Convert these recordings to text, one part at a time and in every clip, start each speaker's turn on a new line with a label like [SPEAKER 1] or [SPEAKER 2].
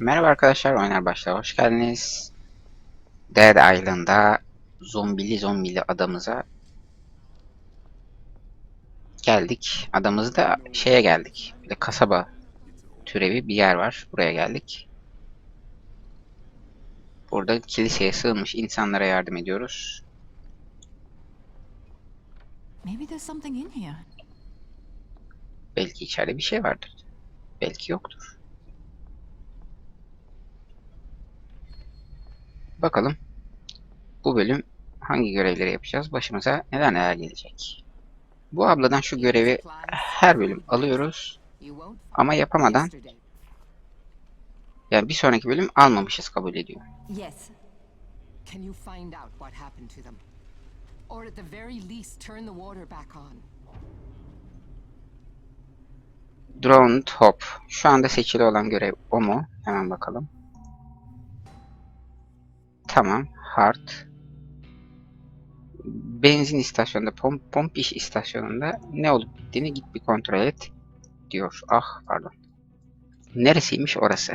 [SPEAKER 1] Merhaba arkadaşlar, Oynar Başlar hoş geldiniz. Dead Island'da zombili zombili adamıza geldik. Adamızda şeye geldik. Bir de kasaba türevi bir yer var. Buraya geldik. Burada kiliseye sığınmış insanlara yardım ediyoruz.
[SPEAKER 2] Maybe there's something in here.
[SPEAKER 1] Belki içeride bir şey vardır. Belki yoktur. Bakalım bu bölüm hangi görevleri yapacağız? Başımıza neler neler gelecek? Bu abladan şu görevi her bölüm alıyoruz ama yapamadan yani bir sonraki bölüm almamışız kabul ediyor.
[SPEAKER 2] Yes.
[SPEAKER 3] Can you find out what happened to them? Or at the very least, turn the water back on?
[SPEAKER 1] Drone Top. Şu anda seçili olan görev o mu? Hemen bakalım. Tamam. Hard. Benzin istasyonunda, pomp, pomp iş istasyonunda ne olup bittiğini git bir kontrol et diyor. Ah pardon. Neresiymiş orası?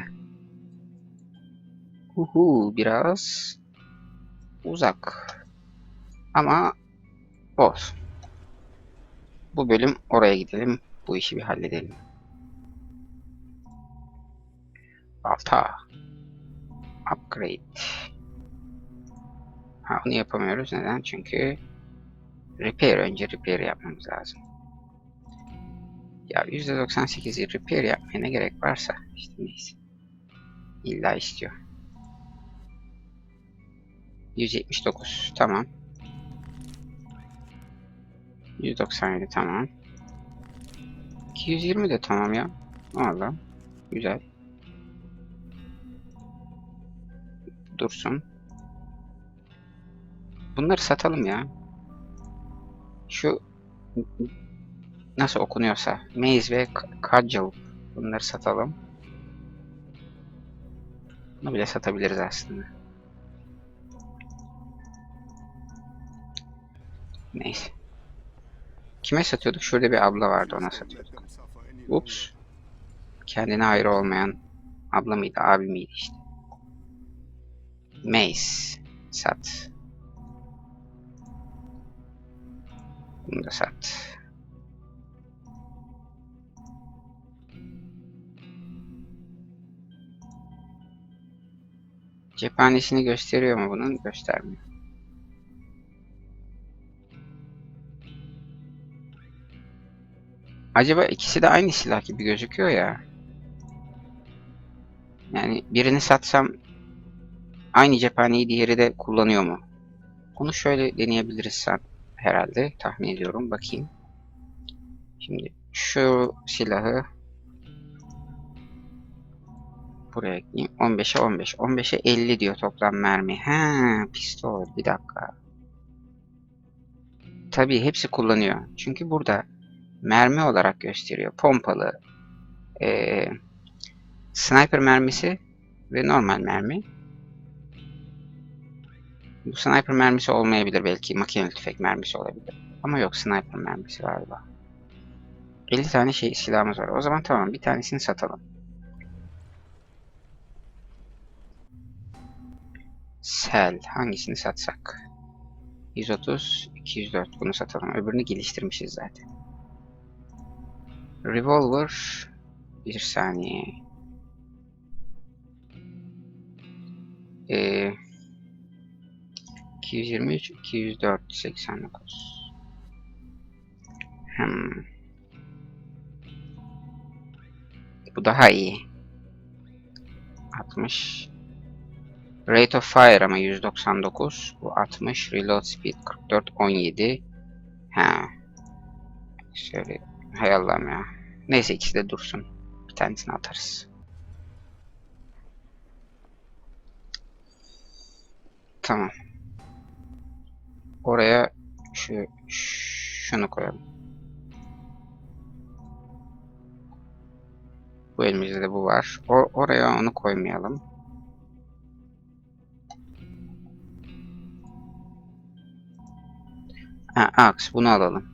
[SPEAKER 1] Uhu biraz uzak. Ama olsun. Bu bölüm oraya gidelim. Bu işi bir halledelim. Balta. Upgrade. Ha onu yapamıyoruz. Neden? Çünkü repair önce repair yapmamız lazım. Ya %98'i repair yapmaya ne gerek varsa işte neyse. İlla istiyor. 179 tamam. 197 tamam. 220 de tamam ya. Valla. Güzel. Dursun. Bunları satalım ya. Şu nasıl okunuyorsa Maze ve Cudgel bunları satalım. Bunu bile satabiliriz aslında. Neyse. Kime satıyorduk? Şurada bir abla vardı ona satıyorduk. Ups. Kendine ayrı olmayan abla mıydı, abi miydi işte. Mace. Sat. Bunu sat. Cephanesini gösteriyor mu bunun? Göstermiyor. Acaba ikisi de aynı silah gibi gözüküyor ya. Yani birini satsam aynı cephaneyi diğeri de kullanıyor mu? Onu şöyle deneyebiliriz sen herhalde tahmin ediyorum. Bakayım. Şimdi şu silahı buraya ekleyeyim. 15'e 15. 15'e 50 diyor toplam mermi. Ha, pistol. Bir dakika. Tabii hepsi kullanıyor. Çünkü burada mermi olarak gösteriyor. Pompalı, ee, sniper mermisi ve normal mermi. Bu sniper mermisi olmayabilir belki. Makineli tüfek mermisi olabilir. Ama yok sniper mermisi galiba. 50 tane şey silahımız var. O zaman tamam bir tanesini satalım. Sel. Hangisini satsak? 130, 204 bunu satalım. Öbürünü geliştirmişiz zaten. Revolver bir saniye. Ee, 223, 204, 89. Hmm. Bu daha iyi. 60. Rate of fire ama 199. Bu 60. Reload speed 44, 17. Ha. Şöyle Hay Allah'ım ya. Neyse ikisi de dursun. Bir tanesini atarız. Tamam. Oraya şu şunu koyalım. Bu elimizde de bu var. O, oraya onu koymayalım. Ha, aks bunu alalım.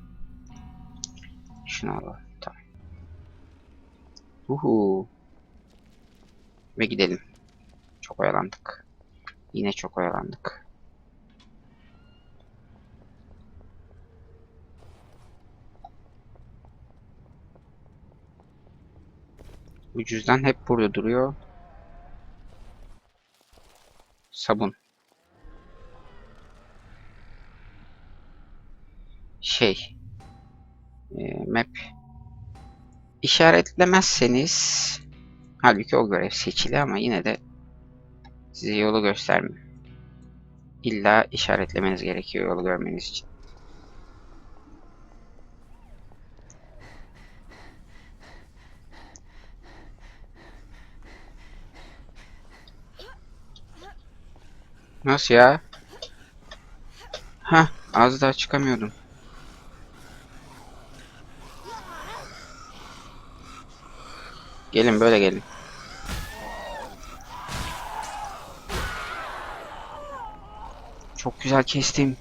[SPEAKER 1] Şunu alalım. Tamam. Uhu. Ve gidelim. Çok oyalandık. Yine çok oyalandık. Bu cüzdan hep burada duruyor. Sabun. Şey. e, map. İşaretlemezseniz halbuki o görev seçili ama yine de size yolu göstermiyor. İlla işaretlemeniz gerekiyor yolu görmeniz için. Nasıl ya? Hah, az daha çıkamıyordum. Gelin böyle gelin. Çok güzel kestim.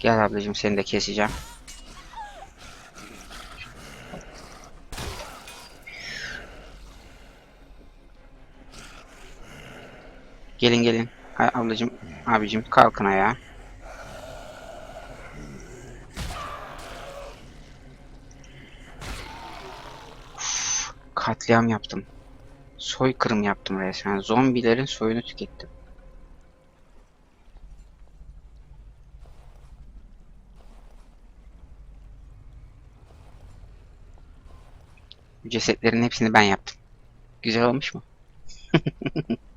[SPEAKER 1] Gel ablacığım seni de keseceğim. Gelin gelin. Ay, ablacığım, abicim kalkın ayağa. Katliam yaptım. Soykırım yaptım resmen. Zombilerin soyunu tükettim. Cesetlerin hepsini ben yaptım. Güzel olmuş mu?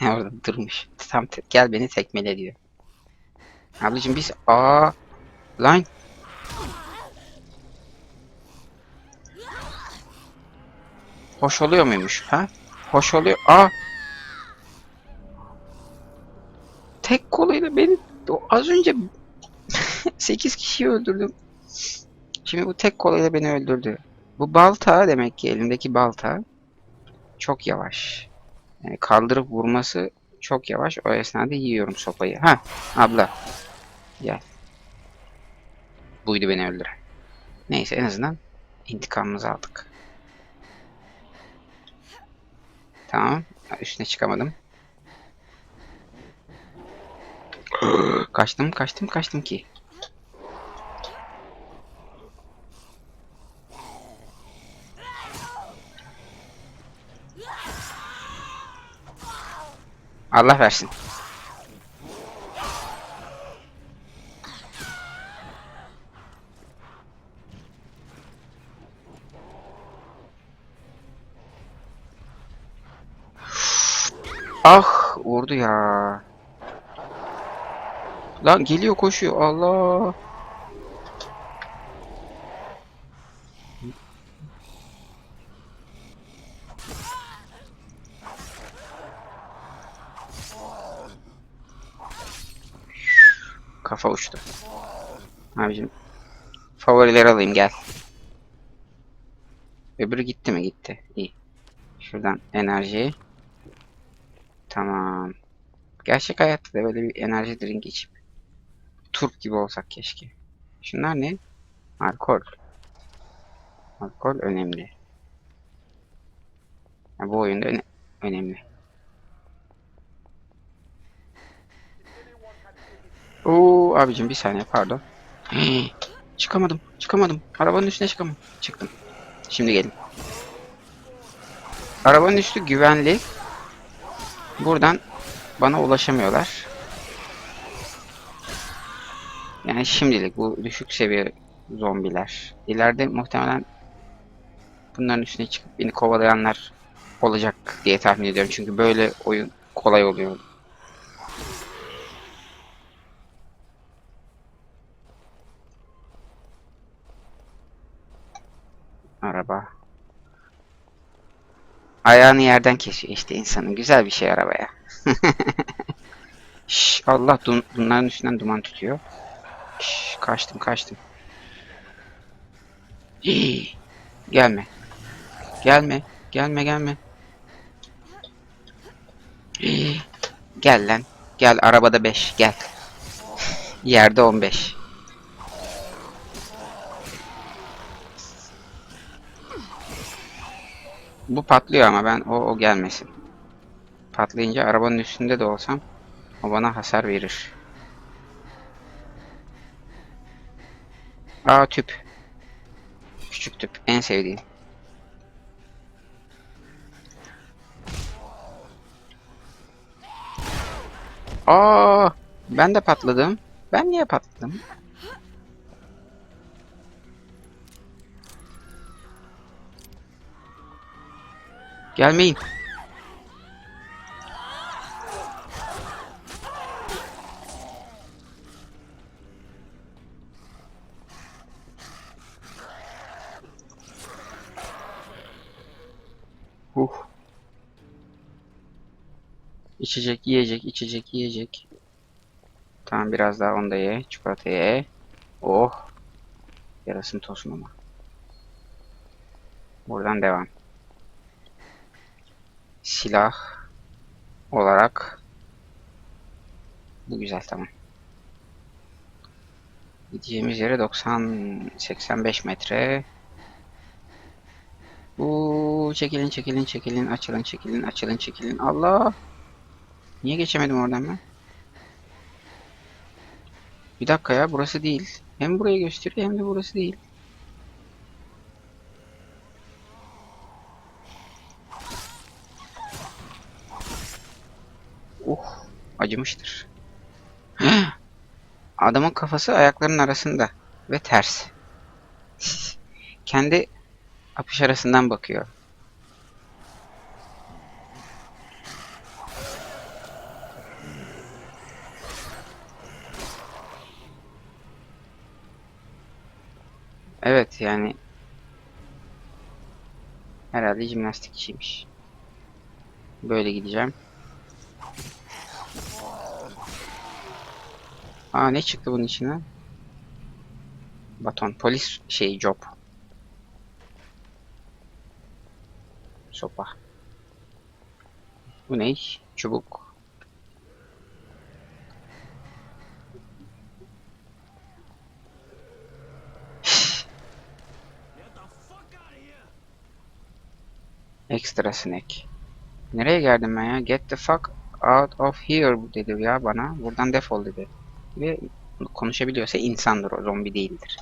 [SPEAKER 1] Orada durmuş. Tam gel beni tekmele diyor. Ablacım biz aa lan hoş oluyor muymuş ha? Hoş oluyor. Aa tek koluyla beni az önce 8 kişiyi öldürdüm. Şimdi bu tek koluyla beni öldürdü. Bu balta demek ki elimdeki balta çok yavaş. Yani kaldırıp vurması çok yavaş. O esnada yiyorum sopayı. Ha abla. Gel. Buydu beni öldüren. Neyse en azından intikamımızı aldık. Tamam. Üstüne çıkamadım. kaçtım kaçtım kaçtım ki. Allah versin. Ah vurdu ya. Lan geliyor koşuyor Allah. Kafa uçtu. Abicim favorileri alayım gel. Öbürü gitti mi? Gitti. İyi. Şuradan enerji. Tamam. Gerçek hayatta da böyle bir enerji drink içip turp gibi olsak keşke. Şunlar ne? Alkol. Alkol önemli. Ya bu oyunda öne- önemli. Oo abicim bir saniye pardon. Çıkamadım. Çıkamadım. Arabanın üstüne çıkamadım. Çıktım. Şimdi gelin. Arabanın üstü güvenli. Buradan bana ulaşamıyorlar. Yani şimdilik bu düşük seviye zombiler. İleride muhtemelen bunların üstüne çıkıp beni kovalayanlar olacak diye tahmin ediyorum. Çünkü böyle oyun kolay oluyor. Araba. Ayağını yerden kesiyor işte insanın. Güzel bir şey arabaya. Şş, Allah bunların üstünden duman tutuyor. Şş, kaçtım kaçtım. Hii, gelme. Gelme. Gelme gelme. Hii, gel lan. Gel arabada 5 gel. Yerde 15. Bu patlıyor ama ben o, o gelmesin. Patlayınca arabanın üstünde de olsam o bana hasar verir. Aa tüp. Küçük tüp. En sevdiğim. Aa, ben de patladım. Ben niye patladım? Gelmeyin. Uh. İçecek, yiyecek, içecek, yiyecek. Tamam biraz daha onu da ye. Çikolata ye. Oh. Yarasın tosun ama. Buradan devam. Silah olarak bu güzel tamam. Gideceğimiz yere 90 85 metre. Uuu çekilin çekilin çekilin açılın çekilin açılın çekilin. Allah. Niye geçemedim oradan ben? Bir dakika ya burası değil. Hem burayı gösteriyor hem de burası değil. Uh, acımıştır. Adamın kafası ayaklarının arasında ve ters. Kendi apış arasından bakıyor. Evet yani herhalde jimnastikçiymiş. Böyle gideceğim. Aa ne çıktı bunun içine? Baton. Polis şey job. Sopa. Bu ne? Çubuk. Extra snack. Nereye geldim ben ya? Get the fuck out of here dedi ya bana. Buradan defol dedi. Ve konuşabiliyorsa insandır o, zombi değildir.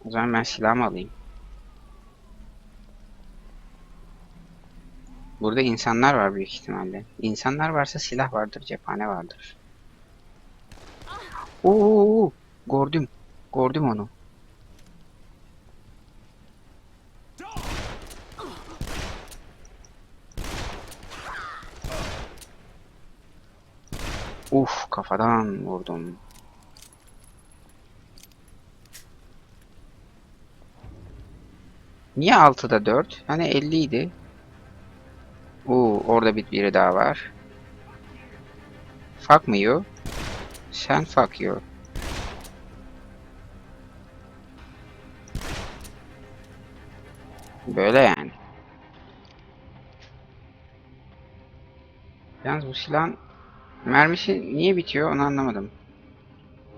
[SPEAKER 1] O zaman ben silahımı alayım. Burada insanlar var büyük ihtimalle. İnsanlar varsa silah vardır, cephane vardır. Oo, gördüm. Gördüm onu. Uf, kafadan vurdum. Niye 6'da 4? Hani 50 idi. Oo, orada bir biri daha var. Fuck mı you? Sen fuck you. Böyle yani. Yalnız bu silahın mermisi niye bitiyor onu anlamadım.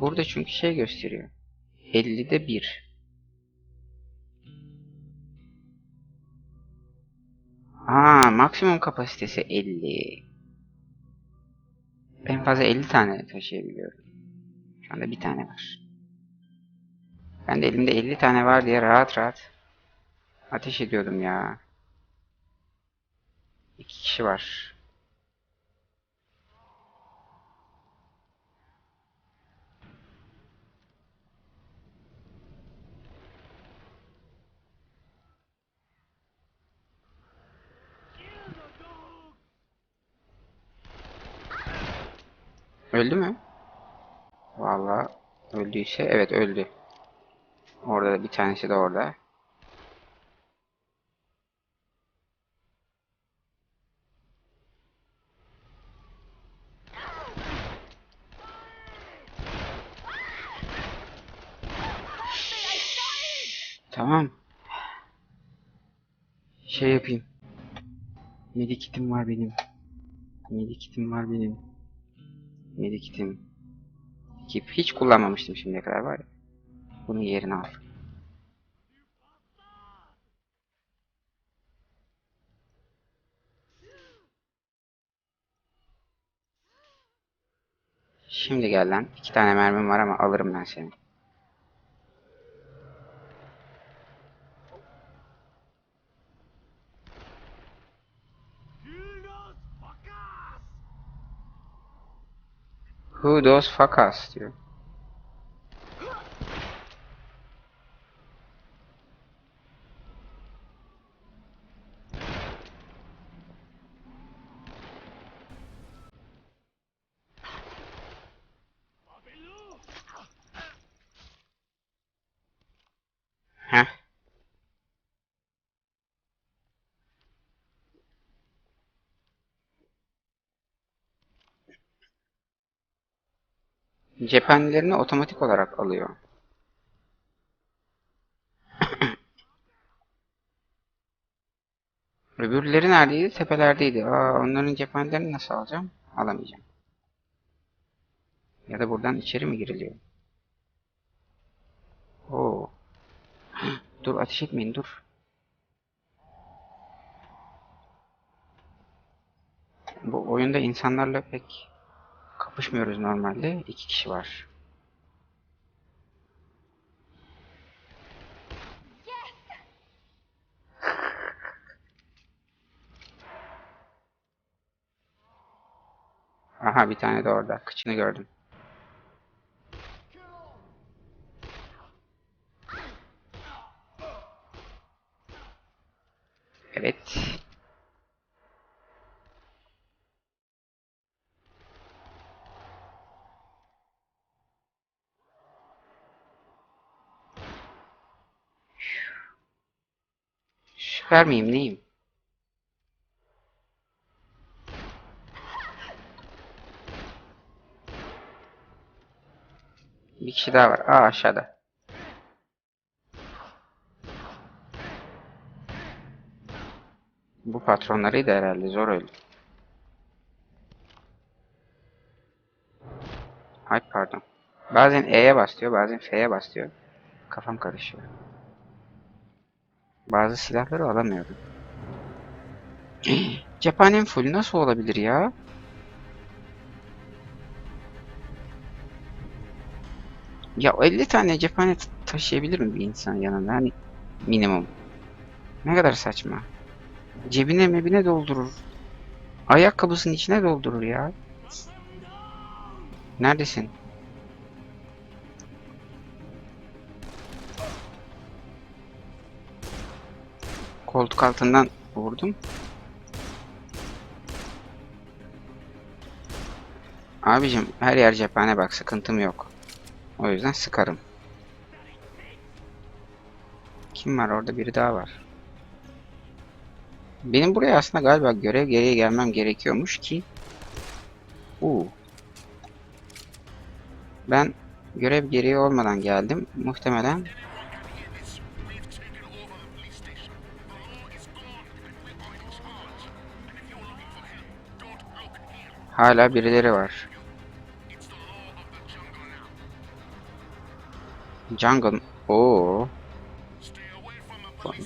[SPEAKER 1] Burada çünkü şey gösteriyor. 50'de 1. Aa, maksimum kapasitesi 50. En fazla 50 tane taşıyabiliyorum. Şu anda bir tane var. Ben de elimde 50 tane var diye rahat rahat ateş ediyordum ya. İki kişi var. Öldü mü? Vallahi öldüyse evet öldü. Orada da bir tanesi de orada. Tamam. Şey yapayım. Medikitim var benim. Medikitim var benim. Medikitim. Keep. Hiç kullanmamıştım şimdiye kadar var ya. Bunun yerine al. Şimdi gel lan. İki tane mermim var ama alırım ben seni. who does Facaster Cephanelerini otomatik olarak alıyor. Öbürleri neredeydi? Tepelerdeydi. Aa, onların cephanelerini nasıl alacağım? Alamayacağım. Ya da buradan içeri mi giriliyor? Oo. Dur ateş etmeyin dur. Bu oyunda insanlarla pek kapışmıyoruz normalde. İki kişi var. Aha bir tane de orada. Kıçını gördüm. Evet. Süper miyim neyim? Bir kişi daha var. Aa aşağıda. Bu patronlarıydı herhalde. Zor öldü. Ay pardon. Bazen E'ye bas diyor, bazen F'ye bas diyor. Kafam karışıyor. Bazı silahları alamıyorum. Cephanem full nasıl olabilir ya? Ya 50 tane cephane taşıyabilir mi bir insan yanında? Hani minimum. Ne kadar saçma. Cebine mebine doldurur. Ayakkabısının içine doldurur ya. Neredesin? Koltuk altından vurdum. Abicim her yer cephane bak sıkıntım yok. O yüzden sıkarım. Kim var orada biri daha var. Benim buraya aslında galiba görev gereği gelmem gerekiyormuş ki. Uu. Ben görev gereği olmadan geldim. Muhtemelen hala birileri var. Jungle. Oo.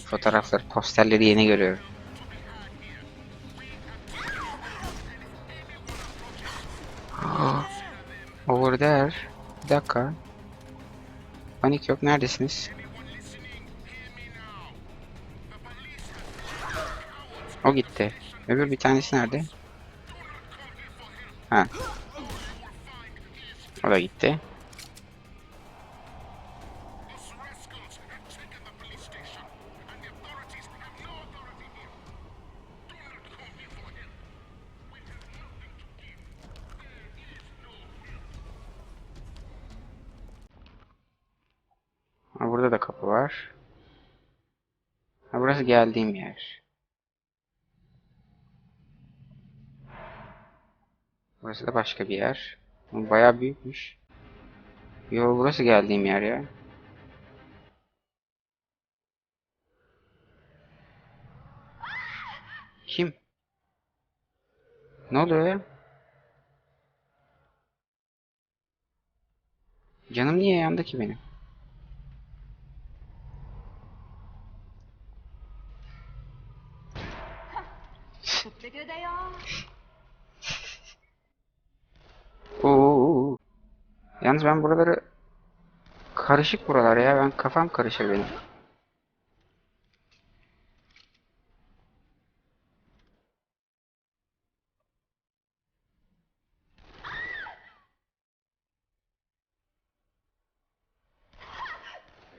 [SPEAKER 1] Fotoğrafları, posterleri yeni görüyorum. Over there. Bir dakika. Panik yok. Neredesiniz? O gitti. Öbür bir tanesi nerede? Ha. O da gitti. Burada da kapı var. Burası geldiğim yer. Burası da başka bir yer. Bu Bayağı büyükmüş. Yo burası geldiğim yer ya. Kim? Ne oluyor ya? Canım niye yandı ki benim? Oo. Yalnız ben buraları karışık buralar ya. Ben kafam karışır benim.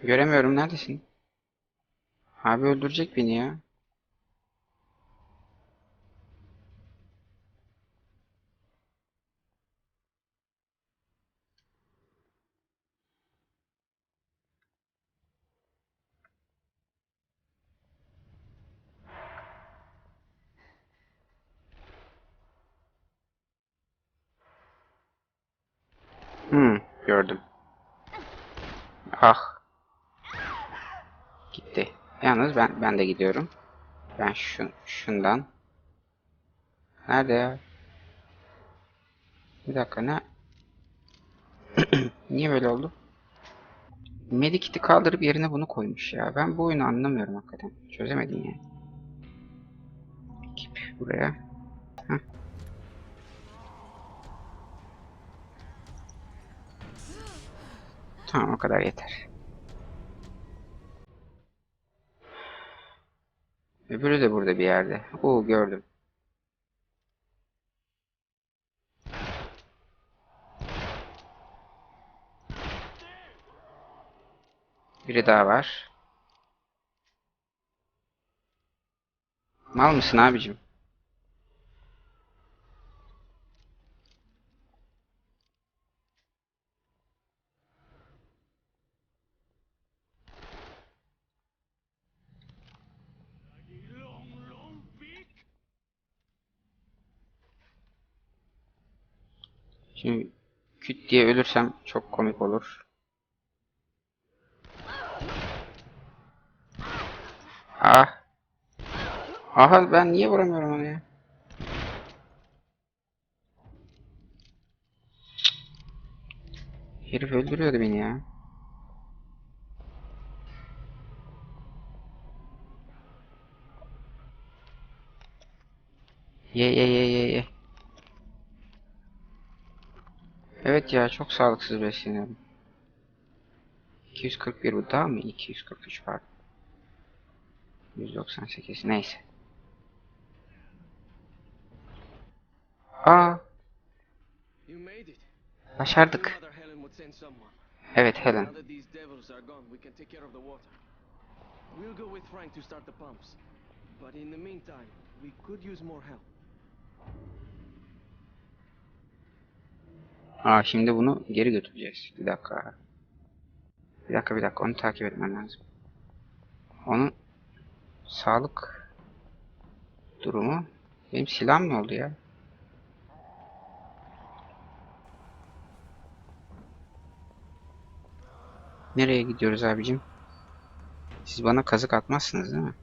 [SPEAKER 1] Göremiyorum neredesin? Abi öldürecek beni ya. Hmm, gördüm. Ah. Gitti. Yalnız ben ben de gidiyorum. Ben şu şundan. Nerede ya? Bir dakika ne? Niye böyle oldu? Medikit'i kaldırıp yerine bunu koymuş ya. Ben bu oyunu anlamıyorum hakikaten. Çözemedim yani. Ekip buraya. Heh. Tamam o kadar yeter. Öbürü de burada bir yerde. Oo gördüm. Biri daha var. Mal mısın abicim? Şimdi küt diye ölürsem çok komik olur. Ah. Aha ben niye vuramıyorum onu ya? Herif öldürüyordu beni ya. Ye ye ye ye ye. Evet ya çok sağlıksız besleniyorum. 241 bu daha mı? 243 pardon. 198 neyse. Aa başardık. Evet Helen.
[SPEAKER 4] We'll go with Frank to start the pumps. But in the meantime, we could use more help.
[SPEAKER 1] Aa şimdi bunu geri götüreceğiz. Bir dakika. Bir dakika bir dakika onu takip etmem lazım. Onun sağlık durumu benim silahım mı oldu ya? Nereye gidiyoruz abicim? Siz bana kazık atmazsınız değil mi?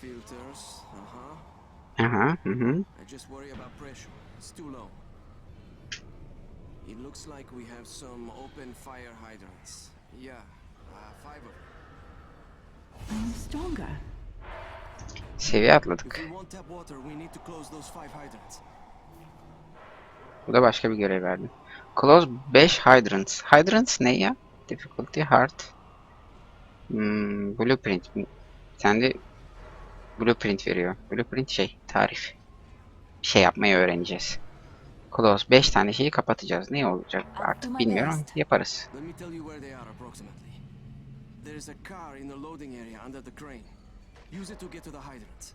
[SPEAKER 4] Filters, uh-huh. I just worry about pressure. It's too low. It looks like we have some open fire hydrants. Yeah, uh, five of them.
[SPEAKER 2] I'm stronger.
[SPEAKER 1] Seviye atladık.
[SPEAKER 4] we want tap water, we need to close those five hydrants.
[SPEAKER 1] Bu da başka bir görev verdi. Close 5 hydrants. Hydrants ne ya? Difficulty hard. Hmm, blueprint. Sen de blueprint veriyor. Blueprint şey, tarif. Bir şey yapmayı öğreneceğiz. Close 5 tane şeyi kapatacağız. Ne olacak artık bilmiyorum. Yaparız.
[SPEAKER 4] Let me tell you where they are approximately. There is a car in the loading area under the crane. Use it to get to the hydrants.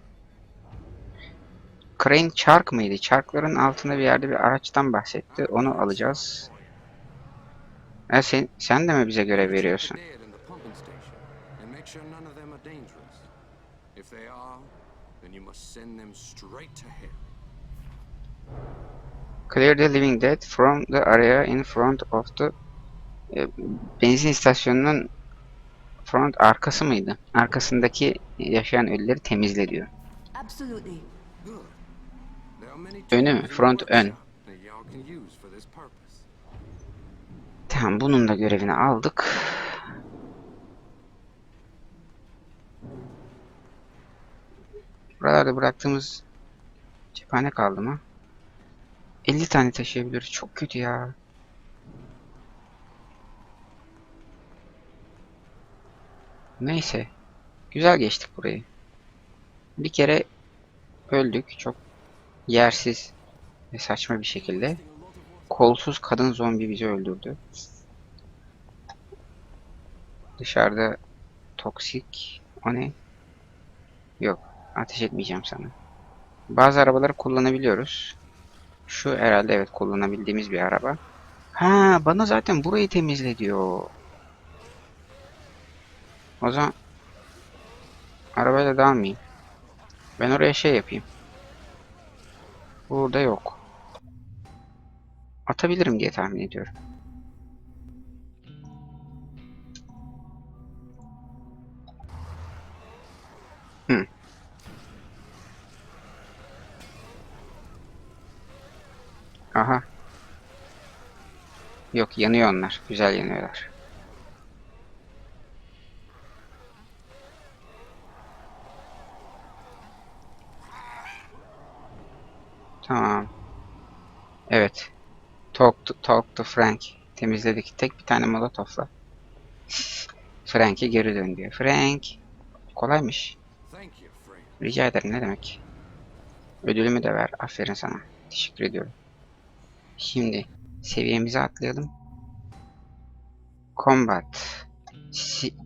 [SPEAKER 1] Crane Shark mıydı? Shark'ların altında bir yerde bir araçtan bahsetti. Onu alacağız. Ha, sen, sen de mi bize görev veriyorsun?
[SPEAKER 5] Straight to hell.
[SPEAKER 1] Clear the living dead from the area in front of the e, benzin istasyonunun front arkası mıydı? Arkasındaki yaşayan ölüleri temizle diyor.
[SPEAKER 2] Absolutely.
[SPEAKER 1] Önü mü? Front, ön. Tamam bunun da görevini aldık. Buralarda bıraktığımız cephane kaldı mı? 50 tane taşıyabiliriz. Çok kötü ya. Neyse. Güzel geçtik burayı. Bir kere öldük. Çok yersiz ve saçma bir şekilde. Kolsuz kadın zombi bizi öldürdü. Dışarıda toksik o ne? Yok. Ateş etmeyeceğim sana. Bazı arabaları kullanabiliyoruz. Şu herhalde evet kullanabildiğimiz bir araba. Ha bana zaten burayı temizle diyor. O zaman arabayla dalmayayım. Ben oraya şey yapayım. Burada yok. Atabilirim diye tahmin ediyorum. Yok yanıyor onlar. Güzel yanıyorlar. Tamam. Evet. Talk to, talk to Frank. Temizledik. Tek bir tane molotofla. Frank'e geri dön diyor. Frank. Kolaymış. Rica ederim ne demek. Ödülümü de ver. Aferin sana. Teşekkür ediyorum. Şimdi seviyemizi atlayalım. Combat.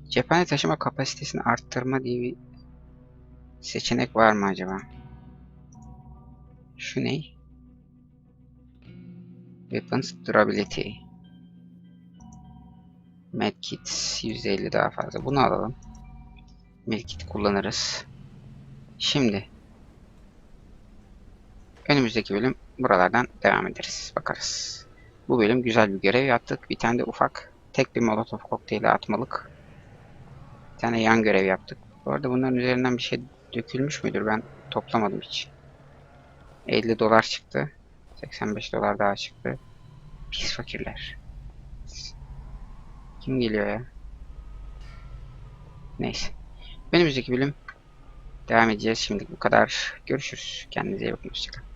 [SPEAKER 1] Cephane taşıma kapasitesini arttırma diye bir seçenek var mı acaba? Şu ne? Weapons Durability. Medkit %50 daha fazla. Bunu alalım. Medkit kullanırız. Şimdi önümüzdeki bölüm buralardan devam ederiz. Bakarız. Bu bölüm güzel bir görev yaptık. Bir tane de ufak tek bir molotof kokteyli atmalık. Bir tane yan görev yaptık. Bu arada bunların üzerinden bir şey dökülmüş müdür? Ben toplamadım hiç. 50 dolar çıktı. 85 dolar daha çıktı. Pis fakirler. Kim geliyor ya? Neyse. Önümüzdeki bölüm devam edeceğiz. Şimdilik bu kadar. Görüşürüz. Kendinize iyi bakın. Hoşçakalın.